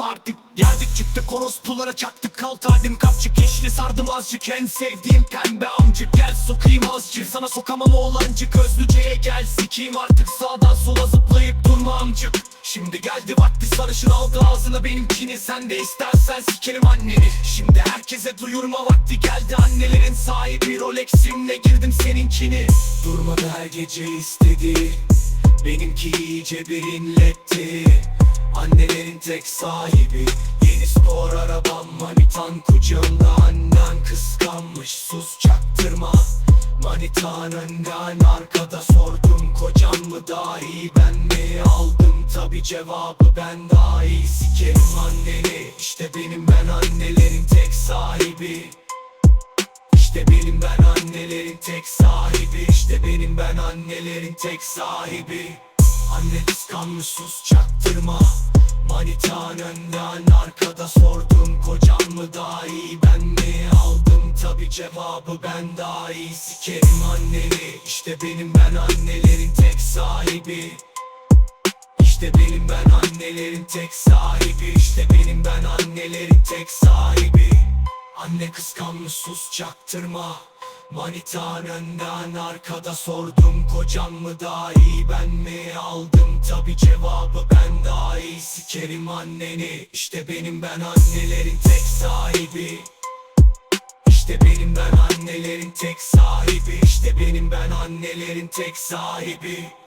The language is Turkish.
Artık. Geldik çıktık orospulara çaktık. Kalt halim kapçık yeşili sardım azıcık. En sevdiğim pembe amcık. Gel sokayım azıcık. Sana sokamam oğlancık. Özlüceye gel sikeyim artık. Sağdan sola zıplayıp durma amcık. Şimdi geldi vakti sarışın aldı ağzına benimkini. Sen de istersen sikerim anneni. Şimdi herkese duyurma vakti geldi. Annelerin sahibi Rolex'imle girdim seninkini. Durmadı her gece istedi. Benimki iyice bir Annelerin tek sahibi. Yeni spor arabam Manitan kucağımda annen kıskanmış Sus çaktırma. Manitan önden arkada. Sordum Kocam mı daha iyi ben mi? Aldım Tabi cevabı ben daha iyi. Sikerim anneni. İşte benim ben annelerin tek sahibi. İşte benim ben annelerin tek sahibi. İşte benim ben annelerin tek sahibi Anne kıskanmış sus çaktırma. Manitan önden arkada sordum Kocam mı daha iyi ben mi? Aldım Tabi cevabı ben daha iyi. Sikerim anneni İşte benim ben annelerin tek sahibi. İşte benim ben annelerin tek sahibi. İşte benim ben annelerin tek sahibi. Anne kıskanmış sus çaktırma Manitan önden arkada sordum Kocam mı daha iyi ben mi aldım? Tabi cevabı ben daha iyi Sikerim anneni. İşte benim ben annelerin tek sahibi. İşte benim ben annelerin tek sahibi. İşte benim ben annelerin tek sahibi